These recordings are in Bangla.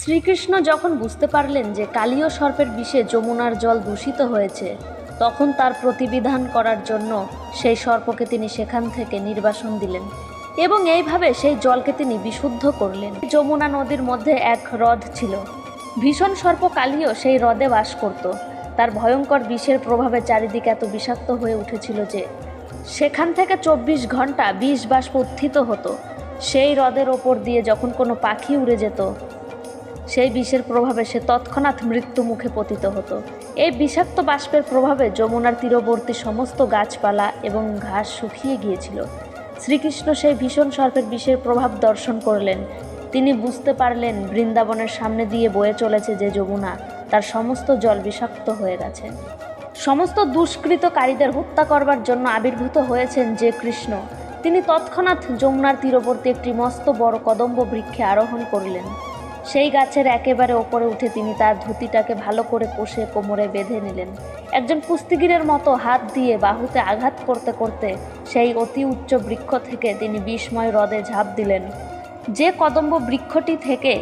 শ্রীকৃষ্ণ যখন বুঝতে পারলেন যে কালীয় সর্পের বিষে যমুনার জল দূষিত হয়েছে, তখন তার প্রতিবিধান করার জন্য সেই সর্পকে তিনি সেখান থেকে নির্বাসন দিলেন এবং এইভাবে সেই জলকে তিনি বিশুদ্ধ করলেন। যমুনা নদীর মধ্যে এক হ্রদ ছিল। ভীষণ সর্প কালীয় সেই হ্রদে বাস করত। তার ভয়ঙ্কর বিষের প্রভাবে চারিদিকে এত বিষাক্ত হয়ে উঠেছিল যে সেখান থেকে চব্বিশ ঘণ্টা বিষ বাষ্প উত্থিত হতো। সেই হ্রদের ওপর দিয়ে যখন কোনো পাখি উড়ে যেত সেই বিষের প্রভাবে সে তৎক্ষণাৎ মৃত্যু মুখে পতিত হতো। এই বিষাক্ত বাষ্পের প্রভাবে যমুনার তীরবর্তী সমস্ত গাছপালা এবং ঘাস শুকিয়ে গিয়েছিল। শ্রীকৃষ্ণ সেই ভীষণ সর্পের বিষের প্রভাব দর্শন করলেন। তিনি বুঝতে পারলেন বৃন্দাবনের সামনে দিয়ে বয়ে চলেছে যে যমুনা, তার সমস্ত জল বিষাক্ত হয়ে গেছে। সমস্ত দুষ্কৃতকারীদের হত্যা করবার জন্য আবির্ভূত হয়েছেন যে কৃষ্ণ। তিনি তৎক্ষণাৎ যমুনার তীরবর্তী একটি মস্ত বড় কদম্ব বৃক্ষে আরোহণ করলেন। সেই গাছের একেবারে ওপরে উঠে তিনি তার ধুতিটাকে ভালো করে কষে কোমরে বেঁধে নিলেন। একজন কুস্তিগিরের মতো হাত দিয়ে বাহুতে আঘাত করতে করতে সেই অতি উচ্চ বৃক্ষ থেকে তিনি বিস্ময় হ্রদে ঝাঁপ দিলেন। যে কদম্ব বৃক্ষটি থেকে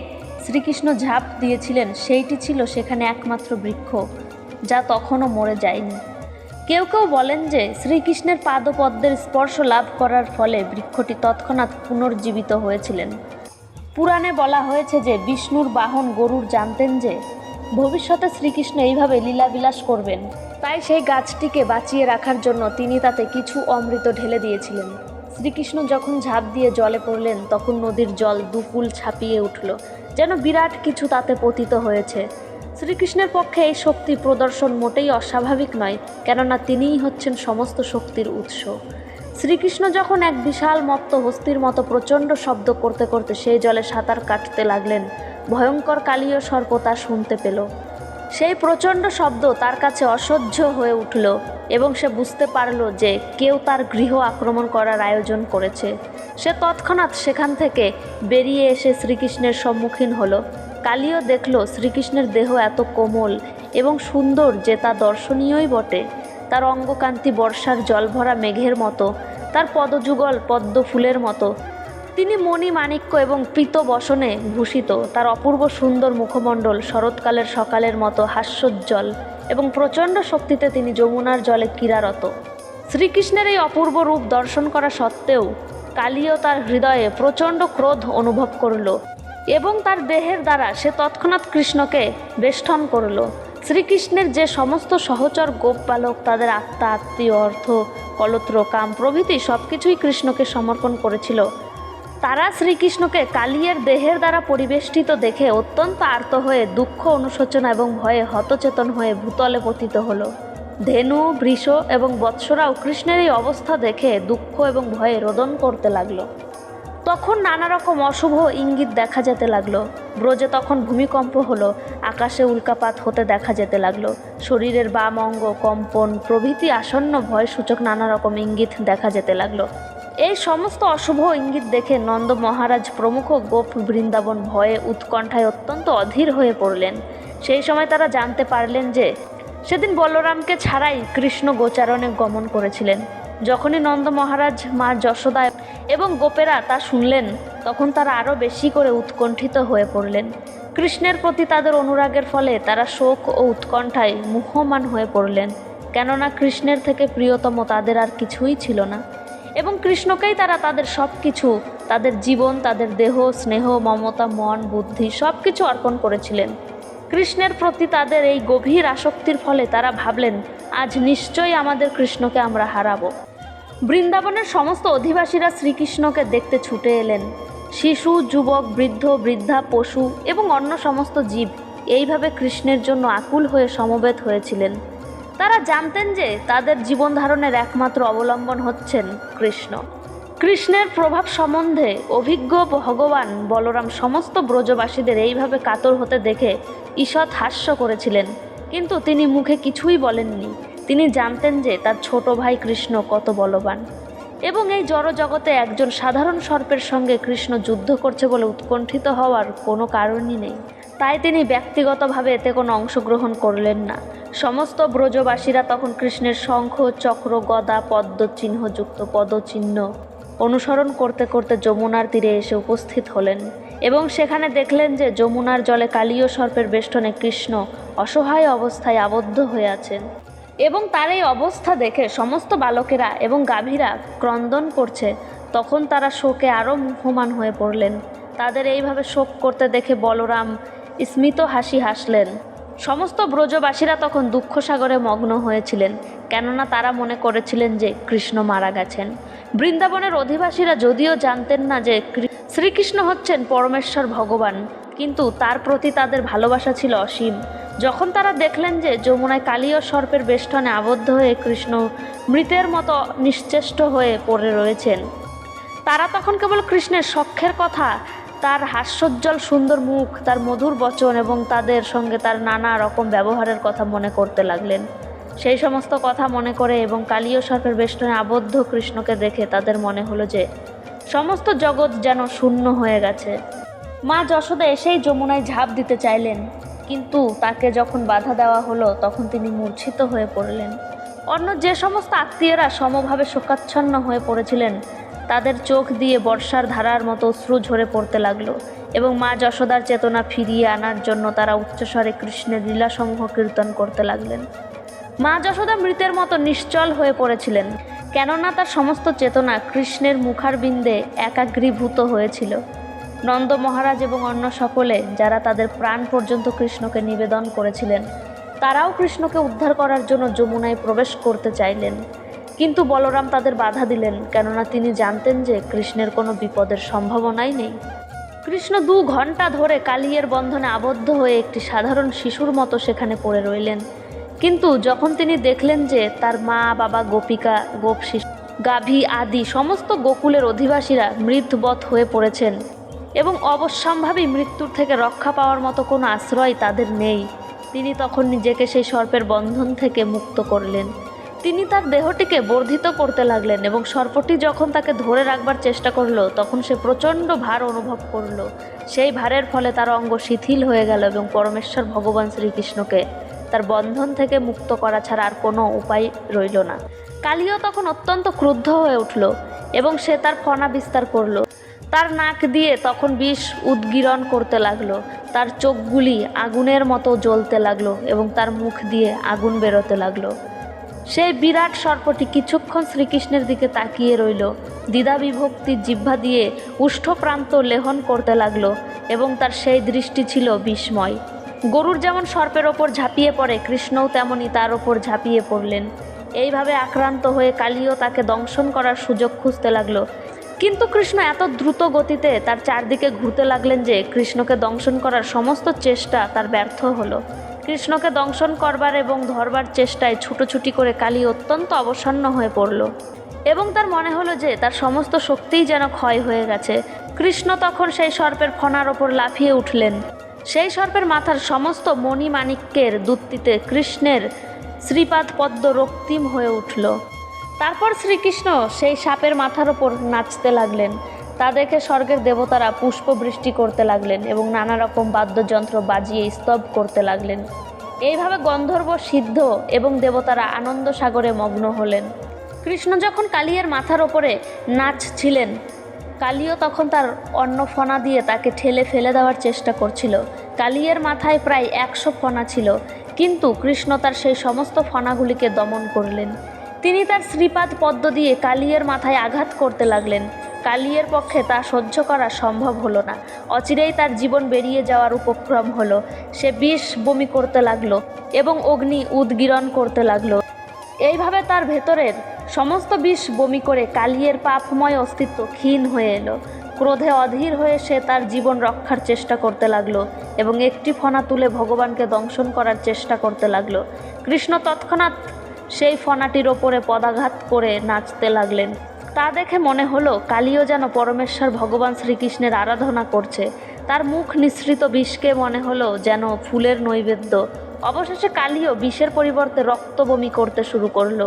শ্রীকৃষ্ণ ঝাঁপ দিয়েছিলেন, সেইটি ছিল সেখানে একমাত্র বৃক্ষ, যা তখনও মরে যায়নি। কেউ কেউ বলেন যে শ্রীকৃষ্ণের পাদপদ্মের স্পর্শ লাভ করার ফলে বৃক্ষটি তৎক্ষণাৎ পুনর্জীবিত হয়েছিলেন। পুরাণে বলা হয়েছে যে বিষ্ণুর বাহন গরুর জানতেন যে ভবিষ্যতে শ্রীকৃষ্ণ এইভাবে লীলাবিলাস করবেন। তাই সেই গাছটিকে বাঁচিয়ে রাখার জন্য তিনি তাতে কিছু অমৃত ঢেলে দিয়েছিলেন। শ্রীকৃষ্ণ যখন ঝাঁপ দিয়ে জলে পড়লেন, তখন নদীর জল দুকুল ছাপিয়ে উঠল, যেন বিরাট কিছু তাতে পতিত হয়েছে। শ্রীকৃষ্ণের পক্ষে এই শক্তি প্রদর্শন মোটেই অস্বাভাবিক নয়, কেননা তিনিই হচ্ছেন সমস্ত শক্তির উৎস। শ্রীকৃষ্ণ যখন এক বিশাল মত্ত হস্তির মতো প্রচণ্ড শব্দ করতে করতে সেই জলে সাঁতার কাটতে লাগলেন, ভয়ঙ্কর কালীয় সর্প তা শুনতে পেল। সেই প্রচণ্ড শব্দ তার কাছে অসহ্য হয়ে উঠল এবং সে বুঝতে পারল যে কেউ তার গৃহ আক্রমণ করার আয়োজন করেছে। সে তৎক্ষণাৎ সেখান থেকে বেরিয়ে এসে শ্রীকৃষ্ণের সম্মুখীন হলো। কালীয় দেখল শ্রীকৃষ্ণের দেহ এত কোমল এবং সুন্দর যে তা দর্শনীয়ই বটে। তার অঙ্গকান্তি বর্ষার জলভরা মেঘের মতো তার পদযুগল পদ্ম ফুলের মতো। তিনি মণি মাণিক্য এবং প্রীত বসনে ভূষিত। তার অপূর্ব সুন্দর মুখমণ্ডল শরৎকালের সকালের মতো হাস্যোজ্জ্বল এবং প্রচণ্ড শক্তিতে তিনি যমুনার জলে ক্রীড়ারত। শ্রীকৃষ্ণের এই অপূর্ব রূপ দর্শন করা সত্ত্বেও কালীয় তার হৃদয়ে প্রচণ্ড ক্রোধ অনুভব করল এবং তার দেহের দ্বারা সে তৎক্ষণাৎ কৃষ্ণকে বেষ্টন করল। শ্রীকৃষ্ণের যে সমস্ত সহচর গোপ বালক তাদের আত্মা, আত্মীয়, অর্থ, কলত্র, কাম, প্রভৃতি সব কিছুই কৃষ্ণকে সমর্পণ করেছিল। তারা শ্রীকৃষ্ণকে কালিয়ের দেহের দ্বারা পরিবেষ্টিত দেখে অত্যন্ত আর্ত হয়ে দুঃখ অনুশোচনা এবং ভয়ে হতচেতন হয়ে ভূতলে পতিত হলো। ধেনু বৃষ এবং বৎসরাও কৃষ্ণের এই অবস্থা দেখে দুঃখ এবং ভয়ে রোদন করতে লাগল। তখন নানা রকম অশুভ ইঙ্গিত দেখা যেতে লাগল। ব্রজে তখন ভূমিকম্প হলো, আকাশে উল্কাপাত হতে দেখা যেতে লাগল। শরীরের বাম অঙ্গ, কম্পন, প্রভৃতি আসন্ন ভয়সূচক নানা রকম ইঙ্গিত দেখা যেতে লাগল। এই সমস্ত অশুভ ইঙ্গিত দেখে নন্দ মহারাজ প্রমুখ গোপ বৃন্দাবন ভয়ে উৎকণ্ঠায় অত্যন্ত অধীর হয়ে পড়লেন। সেই সময় তারা জানতে পারলেন যে, সেদিন বলরামকে ছাড়াই কৃষ্ণ গোচারণে গমন করেছিলেন। যখনই নন্দ মহারাজ মা যশোদা এবং গোপেরা তা শুনলেন, তখন তারা আরও বেশি করে উৎকণ্ঠিত হয়ে পড়লেন। কৃষ্ণের প্রতি তাদের অনুরাগের ফলে তারা শোক ও উৎকণ্ঠায় মুহ্যমান হয়ে পড়লেন, কেননা কৃষ্ণের থেকে প্রিয়তম তাদের আর কিছুই ছিল না। এবং কৃষ্ণকেই তারা তাদের সব কিছু তাদের জীবন, তাদের দেহ, স্নেহ, মমতা, মন, বুদ্ধি সব কিছু অর্পণ করেছিলেন। কৃষ্ণের প্রতি তাদের এই গভীর আসক্তির ফলে তারা ভাবলেন, আজ নিশ্চয়ই আমাদের কৃষ্ণকে আমরা হারাবো। বৃন্দাবনের সমস্ত অধিবাসীরা শ্রীকৃষ্ণকে দেখতে ছুটে এলেন। শিশু, যুবক, বৃদ্ধ, বৃদ্ধা, পশু এবং অন্য সমস্ত জীব এইভাবে কৃষ্ণের জন্য আকুল হয়ে সমবেত হয়েছিলেন। তারা জানতেন যে তাদের জীবন ধারণের একমাত্র অবলম্বন হচ্ছেন কৃষ্ণ। কৃষ্ণের প্রভাব সম্বন্ধে অভিজ্ঞ ভগবান বলরাম সমস্ত ব্রজবাসীদের এইভাবে কাতর হতে দেখে ঈষৎ হাস্য করেছিলেন। কিন্তু তিনি মুখে কিছুই বলেননি। তিনি জানতেন যে তার ছোট ভাই কৃষ্ণ কত বলবান। এবং এই জড়জগতে একজন সাধারণ সর্পের সঙ্গে কৃষ্ণ যুদ্ধ করছে বলে উৎকণ্ঠিত হওয়ার কোনো কারণই নেই। তাই তিনি ব্যক্তিগতভাবে এতে কোনো অংশগ্রহণ করলেন না। সমস্ত ব্রজবাসীরা তখন কৃষ্ণের শঙ্খ, চক্র, গদা পদ্ম চিহ্নযুক্ত পদচিহ্ন অনুসরণ করতে করতে যমুনার তীরে এসে উপস্থিত হলেন এবং সেখানে দেখলেন যে যমুনার জলে কালীয় সর্পের বেষ্টনে কৃষ্ণ অসহায় অবস্থায় আবদ্ধ হয়ে আছেন। এবং তার এই অবস্থা দেখে সমস্ত বালকেরা এবং গাভীরা ক্রন্দন করছে। তখন তারা শোকে আরও মুহমান হয়ে পড়লেন। তাদের এইভাবে শোক করতে দেখে বলরাম স্মিত হাসি হাসলেন। সমস্ত ব্রজবাসীরা তখন দুঃখ সাগরে মগ্ন হয়েছিলেন, কেননা তারা মনে করেছিলেন যে কৃষ্ণ মারা গেছেন। বৃন্দাবনের অধিবাসীরা যদিও জানতেন না যে শ্রীকৃষ্ণ হচ্ছেন পরমেশ্বর ভগবান, কিন্তু তার প্রতি তাদের ভালোবাসা ছিল অসীম। যখন তারা দেখলেন যে যমুনায় কালীয় সর্পের বেষ্টনে আবদ্ধ হয়ে কৃষ্ণ মৃতের মতো নিশ্চেষ্ট হয়ে পড়ে রয়েছেন, তারা তখন কেবল কৃষ্ণের সখ্যের কথা, তার হাস্যোজ্জ্বল সুন্দর মুখ, তার মধুর বচন এবং তাদের সঙ্গে তার নানা রকম ব্যবহারের কথা মনে করতে লাগলেন। সেই সমস্ত কথা মনে করে এবং কালীয় সর্পের বেষ্টনে আবদ্ধ কৃষ্ণকে দেখে তাদের মনে হলো যে সমস্ত জগৎ যেন শূন্য হয়ে গেছে। মা যশোদা এসেই যমুনায় ঝাঁপ দিতে চাইলেন। কিন্তু তাকে যখন বাধা দেওয়া হলো, তখন তিনি মূর্ছিত হয়ে পড়লেন। অন্য যে সমস্ত আত্মীয়রা সমভাবে শোকাচ্ছন্ন হয়ে পড়েছিলেন, তাদের চোখ দিয়ে বর্ষার ধারার মতো অশ্রু ঝরে পড়তে লাগল এবং মা যশোদার চেতনা ফিরিয়ে আনার জন্য তারা উচ্চস্বরে কৃষ্ণের লীলাসমূহ কীর্তন করতে লাগলেন। মা যশোদা মৃতের মতো নিশ্চল হয়ে পড়েছিলেন, কেননা তার সমস্ত চেতনা কৃষ্ণের মুখারবিন্দে একাগ্রীভূত হয়েছিল। নন্দ মহারাজ এবং অন্য সকলে যারা তাদের প্রাণ পর্যন্ত কৃষ্ণকে নিবেদন করেছিলেন, তারাও কৃষ্ণকে উদ্ধার করার জন্য যমুনায় প্রবেশ করতে চাইলেন। কিন্তু বলরাম তাদের বাধা দিলেন, কেননা তিনি জানতেন যে কৃষ্ণের কোনো বিপদের সম্ভাবনাই নেই। কৃষ্ণ দু ঘণ্টা ধরে কালিয়ের বন্ধনে আবদ্ধ হয়ে একটি সাধারণ শিশুর মতো সেখানে পড়ে রইলেন। কিন্তু যখন তিনি দেখলেন যে তার মা, বাবা, গোপিকা, গোপ শিশু, গাভী আদি সমস্ত গোকুলের অধিবাসীরা মৃতবৎ হয়ে পড়েছেন এবং অবশ্যম্ভাবী মৃত্যুর থেকে রক্ষা পাওয়ার মতো কোনো আশ্রয় তাদের নেই। তিনি তখন নিজেকে সেই সর্পের বন্ধন থেকে মুক্ত করলেন। তিনি তার দেহটিকে বর্ধিত করতে লাগলেন এবং সর্পটি যখন তাকে ধরে রাখবার চেষ্টা করল, তখন সে প্রচণ্ড ভার অনুভব করল। সেই ভারের ফলে তার অঙ্গ শিথিল হয়ে গেল এবং পরমেশ্বর ভগবান শ্রীকৃষ্ণকে তার বন্ধন থেকে মুক্ত করা ছাড়া আর কোনো উপায় রইল না। কালীও তখন অত্যন্ত ক্রুদ্ধ হয়ে উঠল এবং সে তার ফনা বিস্তার করল। তার নাক দিয়ে তখন বিষ উদ্গীরণ করতে লাগল। তার চোখগুলি আগুনের মতো জ্বলতে লাগল এবং তার মুখ দিয়ে আগুন বেরোতে লাগল। সেই বিরাট সর্পটি কিছুক্ষণ শ্রীকৃষ্ণের দিকে তাকিয়ে রইল। দ্বিধা বিভক্তির জিহ্বা দিয়ে উষ্ঠপ্রান্ত লেহন করতে লাগল এবং তার সেই দৃষ্টি ছিল বিস্ময়। গরুর যেমন সর্পের ওপর ঝাঁপিয়ে পড়ে, কৃষ্ণও তেমনি তার ওপর ঝাঁপিয়ে পড়লেন। এইভাবে আক্রান্ত হয়ে কালীও তাকে দংশন করার সুযোগ খুঁজতে লাগল। কিন্তু কৃষ্ণ এত দ্রুত গতিতে তার চারদিকে ঘুরতে লাগলেন যে কৃষ্ণকে দংশন করার সমস্ত চেষ্টা তার ব্যর্থ হলো। কৃষ্ণকে দংশন করবার এবং ধরবার চেষ্টায় ছুটোছুটি করে কালী অত্যন্ত অবসন্ন হয়ে পড়ল। এবং তার মনে হলো যে তার সমস্ত শক্তিই যেন ক্ষয় হয়ে গেছে। কৃষ্ণ তখন সেই সর্পের ফনার ওপর লাফিয়ে উঠলেন। সেই সর্পের মাথার সমস্ত মণিমাণিক্যের দুত্তিতে কৃষ্ণের শ্রীপাদ পদ্ম রক্তিম হয়ে উঠল। তারপর শ্রীকৃষ্ণ সেই সাপের মাথার ওপর নাচতে লাগলেন। তা দেখে স্বর্গের দেবতারা পুষ্পবৃষ্টি করতে লাগলেন এবং নানা রকম বাদ্যযন্ত্র বাজিয়ে স্তব করতে লাগলেন। এইভাবে গন্ধর্ব সিদ্ধ এবং দেবতারা আনন্দ সাগরে মগ্ন হলেন। কৃষ্ণ যখন কালিয়ের মাথার ওপরে নাচছিলেন, কালিও তখন তার অন্য ফনা দিয়ে তাকে ঠেলে ফেলে দেওয়ার চেষ্টা করছিল। কালিয়ের মাথায় প্রায় একশো ফনা ছিল, কিন্তু কৃষ্ণ তার সেই সমস্ত ফনাগুলিকে দমন করলেন। তিনি তার শ্রীপাদ পদ্ম দিয়ে কালিয়ের মাথায় আঘাত করতে লাগলেন। কালিয়ের পক্ষে তা সহ্য করা সম্ভব হলো না। অচিরেই তার জীবন বেরিয়ে যাওয়ার উপক্রম হলো। সে বিষ বমি করতে লাগল এবং অগ্নি উদ্গীরণ করতে লাগল। এইভাবে তার ভেতরের সমস্ত বিষ বমি করে কালিয়ের পাপময় অস্তিত্ব ক্ষীণ হয়ে এলো। ক্রোধে অধীর হয়ে সে তার জীবন রক্ষার চেষ্টা করতে লাগল এবং একটি ফনা তুলে ভগবানকে দংশন করার চেষ্টা করতে লাগল। কৃষ্ণ তৎক্ষণাৎ সেই ফনাটির ওপরে পদাঘাত করে নাচতে লাগলেন। তা দেখে মনে হলো কালীও যেন পরমেশ্বর ভগবান শ্রীকৃষ্ণের আরাধনা করছে। তার মুখ নিঃসৃত বিষকে মনে হলো যেন ফুলের নৈবেদ্য। অবশেষে কালীও বিষের পরিবর্তে রক্ত বমি করতে শুরু করল।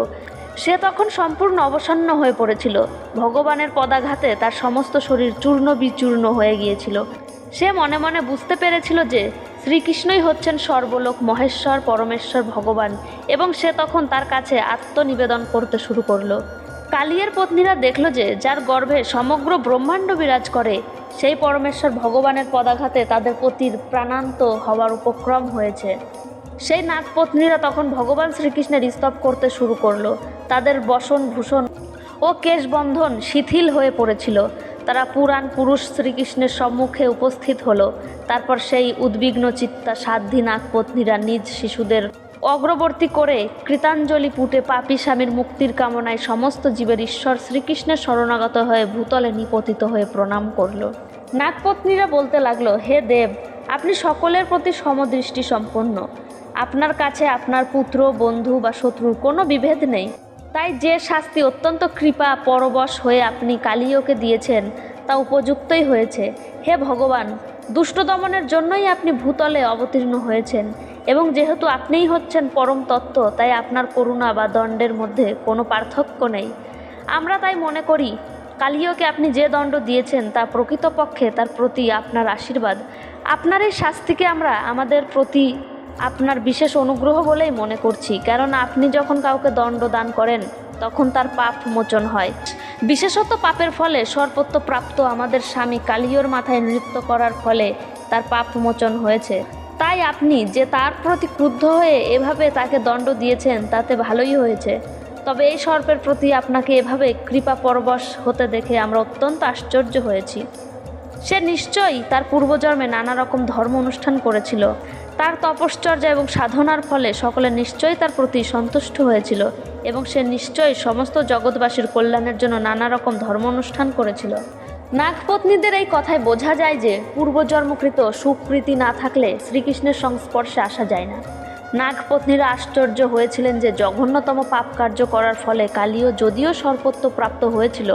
সে তখন সম্পূর্ণ অবসন্ন হয়ে পড়েছিল। ভগবানের পদাঘাতে তার সমস্ত শরীর চূর্ণ বিচূর্ণ হয়ে গিয়েছিল। সে মনে মনে বুঝতে পেরেছিল যে শ্রীকৃষ্ণই হচ্ছেন সর্বলোক, মহেশ্বর, পরমেশ্বর, ভগবান। এবং সে তখন তার কাছে আত্মনিবেদন করতে শুরু করল। কালিয়ের পত্নীরা দেখল যে, যার গর্ভে সমগ্র ব্রহ্মাণ্ড বিরাজ করে, সেই পরমেশ্বর ভগবানের পদাঘাতে তাদের পতির প্রাণান্ত হওয়ার উপক্রম হয়েছে। সেই নাগপত্নীরা তখন ভগবান শ্রীকৃষ্ণের স্তব করতে শুরু করল। তাদের বসন, ভূষণ ও কেশবন্ধন শিথিল হয়ে পড়েছিল। তারা পুরাণ পুরুষ শ্রীকৃষ্ণের সম্মুখে উপস্থিত হলো। তারপর সেই উদ্বিগ্ন চিত্তা সাধ্যী নাগপত্নীরা নিজ শিশুদের অগ্রবর্তী করে কৃতাঞ্জলি পুটে পাপী স্বামীর মুক্তির কামনায় সমস্ত জীবের ঈশ্বর শ্রীকৃষ্ণের শরণাগত হয়ে ভূতলে নিপতিত হয়ে প্রণাম করল। নাগপত্নীরা বলতে লাগল, হে দেব, আপনি সকলের প্রতি সমদৃষ্টি সম্পন্ন আপনার কাছে আপনার পুত্র, বন্ধু বা শত্রুর কোনো বিভেদ নেই। তাই যে শাস্তি অত্যন্ত কৃপা পরবশ হয়ে আপনি কালিওকে দিয়েছেন, তা উপযুক্তই হয়েছে। হে ভগবান, দুষ্ট দমনের জন্যই আপনি ভূতলে অবতীর্ণ হয়েছেন, এবং যেহেতু আপনিই হচ্ছেন পরম তত্ত্ব, তাই আপনার করুণা বা দণ্ডের মধ্যে কোনো পার্থক্য নেই। আমরা তাই মনে করি, কালিওকে আপনি যে দণ্ড দিয়েছেন, তা প্রকৃতপক্ষে তার প্রতি আপনার আশীর্বাদ। আপনার এই শাস্তিকে আমরা আমাদের প্রতি আপনার বিশেষ অনুগ্রহ বলেই মনে করছি কারণ আপনি যখন কাউকে দণ্ড দান করেন, তখন তার পাপ মোচন হয়। বিশেষত পাপের ফলে সর্বত্র প্রাপ্ত আমাদের স্বামী কালিয়র মাথায় নৃত্য করার ফলে তার পাপ মোচন হয়েছে। তাই আপনি যে তার প্রতি ক্রুদ্ধ হয়ে এভাবে তাকে দণ্ড দিয়েছেন, তাতে ভালোই হয়েছে। তবে এই সর্পের প্রতি আপনাকে এভাবে কৃপা পরবশ হতে দেখে আমরা অত্যন্ত আশ্চর্য হয়েছি। সে নিশ্চয়ই তার পূর্বজন্মে নানা রকম ধর্ম অনুষ্ঠান করেছিল। তার তপশ্চর্যা এবং সাধনার ফলে সকলে নিশ্চয়ই তার প্রতি সন্তুষ্ট হয়েছিল এবং সে নিশ্চয়ই সমস্ত জগৎবাসীর কল্যাণের জন্য নানা রকম ধর্ম অনুষ্ঠান করেছিল। নাগপত্নীদের এই কথায় বোঝা যায় যে, পূর্বজন্মকৃত সুপ্রীতি না থাকলে শ্রীকৃষ্ণের সংস্পর্শে আসা যায় না। নাগপত্নীরা আশ্চর্য হয়েছিলেন যে, জঘন্যতম পাপ কার্য করার ফলে কালীয় যদিও সর্বত্র প্রাপ্ত হয়েছিল,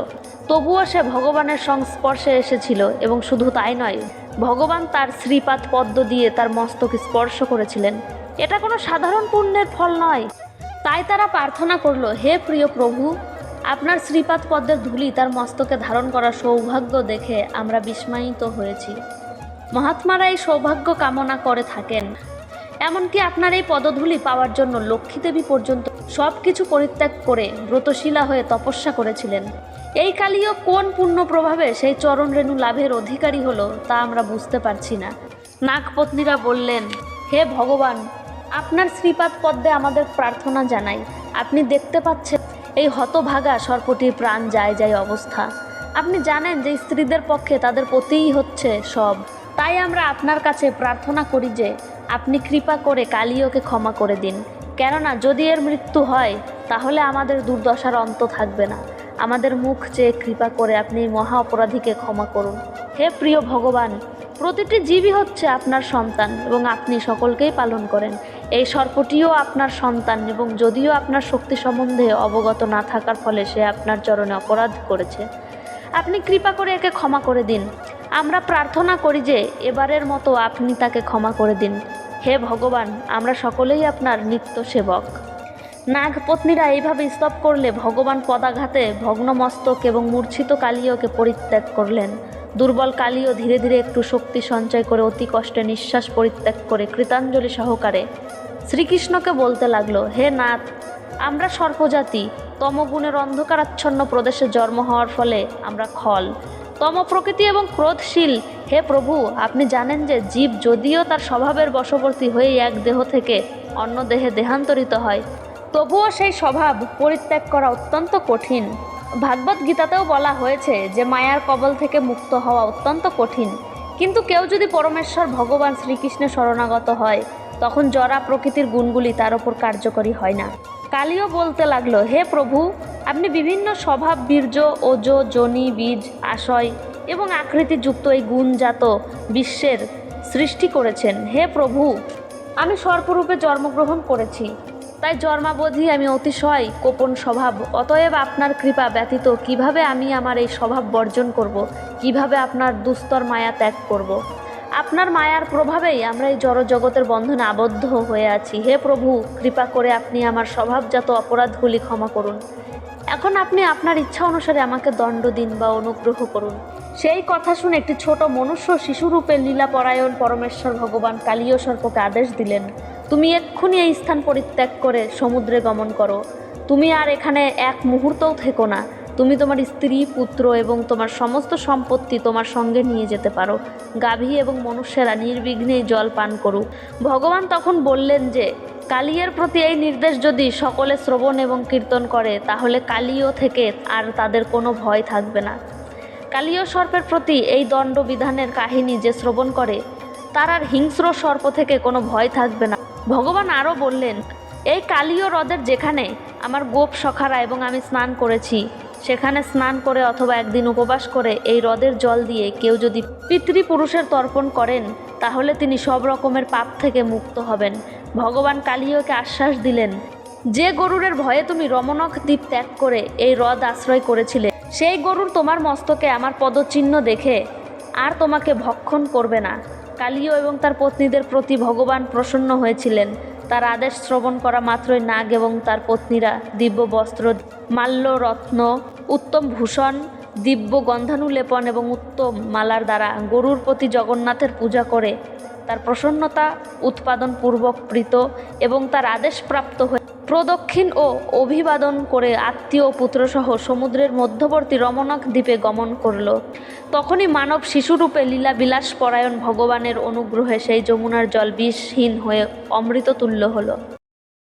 তবুও সে ভগবানের সংস্পর্শে এসেছিল এবং শুধু তাই নয় ভগবান তার শ্রীপাদ পদ্ম দিয়ে তার মস্তক স্পর্শ করেছিলেন। এটা কোনো সাধারণ পুণ্যের ফল নয়। তাই তারা প্রার্থনা করল, হে প্রিয় প্রভু, আপনার শ্রীপাদ পদ্মের ধুলি তার মস্তকে ধারণ করার সৌভাগ্য দেখে আমরা বিস্ময়িত হয়েছি। মহাত্মারা এই সৌভাগ্য কামনা করে থাকেন। এমনকি আপনার এই পদধূলি পাওয়ার জন্য লক্ষ্মী দেবী পর্যন্ত সব কিছু পরিত্যাগ করে ব্রতশীলা হয়ে তপস্যা করেছিলেন। এই কালীয় কোন পুণ্য প্রভাবে সেই চরণ রেণু লাভের অধিকারী হলো তা আমরা বুঝতে পারছি না। নাগপত্নীরা বললেন, হে ভগবান, আপনার শ্রীপাদ পদ্মে আমাদের প্রার্থনা জানাই। আপনি দেখতে পাচ্ছেন, এই হতভাগা সর্পটির প্রাণ যায় যায় অবস্থা। আপনি জানেন যে স্ত্রীদের পক্ষে তাদের পতিই হচ্ছে সব। তাই আমরা আপনার কাছে প্রার্থনা করি যে, আপনি কৃপা করে কালিওকে ক্ষমা করে দিন। কেননা যদি এর মৃত্যু হয়, তাহলে আমাদের দুর্দশার অন্ত থাকবে না। আমাদের মুখ চেয়ে কৃপা করে আপনি মহা অপরাধীকে ক্ষমা করুন। হে প্রিয় ভগবান, প্রতিটি জীবই হচ্ছে আপনার সন্তান এবং আপনি সকলকেই পালন করেন। এই সর্পটিও আপনার সন্তান এবং যদিও আপনার শক্তি সম্বন্ধে অবগত না থাকার ফলে সে আপনার চরণে অপরাধ করেছে। আপনি কৃপা করে একে ক্ষমা করে দিন। আমরা প্রার্থনা করি যে এবারের মতো আপনি তাকে ক্ষমা করে দিন। হে ভগবান, আমরা সকলেই আপনার নিত্য সেবক। নাগপত্নীরা এইভাবে স্তব করলে ভগবান পদাঘাতে ভগ্নমস্তক এবং মূর্ছিত কালীয়কে পরিত্যাগ করলেন। দুর্বল কালীয় ধীরে ধীরে একটু শক্তি সঞ্চয় করে অতি কষ্টে নিঃশ্বাস পরিত্যাগ করে কৃতাঞ্জলি সহকারে শ্রীকৃষ্ণকে বলতে লাগল, হে নাথ, আমরা সর্পজাতি, তমগুণের অন্ধকারাচ্ছন্ন প্রদেশে জন্ম হওয়ার ফলে আমরা খল। তম প্রকৃতি এবং ক্রোধশীল। হে প্রভু, আপনি জানেন যে জীব যদিও তার স্বভাবের বশবর্তী হয়ে এক দেহ থেকে অন্য দেহে দেহান্তরিত হয় তবুও সেই স্বভাব পরিত্যাগ করা অত্যন্ত কঠিন। ভাগবত গীতাতেও বলা হয়েছে যে, মায়ার কবল থেকে মুক্ত হওয়া অত্যন্ত কঠিন। কিন্তু কেউ যদি পরমেশ্বর ভগবান শ্রীকৃষ্ণের শরণাগত হয়, তখন জরা প্রকৃতির গুণগুলি তার ওপর কার্যকরী হয় না। কালীও বলতে লাগল, হে প্রভু, আপনি বিভিন্ন স্বভাব, বীর্য, ওজ জনি বীজ, আশয় এবং আকৃতিযুক্ত এই গুণজাত বিশ্বের সৃষ্টি করেছেন। হে প্রভু, আমি সর্পরূপে জন্মগ্রহণ করেছি। তাই জন্মাবধি আমি অতিশয় কোপন স্বভাব। অতএব আপনার কৃপা ব্যতীত কীভাবে আমি আমার এই স্বভাব বর্জন করব। কীভাবে আপনার দুস্তর মায়া ত্যাগ করব। আপনার মায়ার প্রভাবেই আমরা এই জড়জগতের বন্ধনে আবদ্ধ হয়ে আছি। হে প্রভু, কৃপা করে আপনি আমার স্বভাবজাত অপরাধগুলি ক্ষমা করুন। এখন আপনি আপনার ইচ্ছা অনুসারে আমাকে দণ্ড দিন বা অনুগ্রহ করুন। সেই কথা শুনে একটি ছোট মনুষ্য শিশুরূপে লীলাপরায়ণ পরমেশ্বর ভগবান কালীয় সর্পকে আদেশ দিলেন। তুমি এক্ষুনি এই স্থান পরিত্যাগ করে সমুদ্রে গমন করো। তুমি আর এখানে এক মুহূর্তও থেকো না। তুমি তোমার স্ত্রী, পুত্র এবং তোমার সমস্ত সম্পত্তি তোমার সঙ্গে নিয়ে যেতে পারো। গাভী এবং মনুষ্যেরা নির্বিঘ্নেই জল পান করুক। ভগবান তখন বললেন যে, কালিয়ের প্রতি এই নির্দেশ যদি সকলে শ্রবণ এবং কীর্তন করে, তাহলে কালীয় থেকে আর তাদের কোনো ভয় থাকবে না। কালীয় সর্পের প্রতি এই দণ্ডবিধানের কাহিনী যে শ্রবণ করে, তার আর হিংস্র সর্প থেকে কোনো ভয় থাকবে না। ভগবান আরও বললেন, এই কালীয় হ্রদের যেখানে আমার গোপ সখারা এবং আমি স্নান করেছি, সেখানে স্নান করে অথবা একদিন উপবাস করে এই হ্রদের জল দিয়ে কেউ যদি পিতৃপুরুষের তর্পণ করেন, তাহলে তিনি সব রকমের পাপ থেকে মুক্ত হবেন। ভগবান কালীয়কে আশ্বাস দিলেন, যে গরুরের ভয়ে তুমি রমণক দ্বীপ ত্যাগ করে এই হ্রদ আশ্রয় করেছিলে, সেই গরুর তোমার মস্তকে আমার পদচিহ্ন দেখে আর তোমাকে ভক্ষণ করবে না। কালীয় এবং তার পত্নীদের প্রতি ভগবান প্রসন্ন হয়েছিলেন। তার আদেশ শ্রবণ করা মাত্রই নাগ এবং তার পত্নীরা দিব্য বস্ত্র মাল্য রত্ন উত্তম ভূষণ, দিব্য গন্ধানুলেপন এবং উত্তম মালার দ্বারা গরুর প্রতি জগন্নাথের পূজা করে। তার প্রসন্নতা উৎপাদন পূর্বক প্রীত এবং তার আদেশ প্রাপ্ত হয়ে প্রদক্ষিণ ও অভিবাদন করে আত্মীয় পুত্রসহ সমুদ্রের মধ্যবর্তী রমণক দ্বীপে গমন করল। তখনই মানব শিশুরূপে লীলা বিলাস পরায়ণ ভগবানের অনুগ্রহে সেই যমুনার জল বিষহীন হয়ে অমৃততুল্য হলো।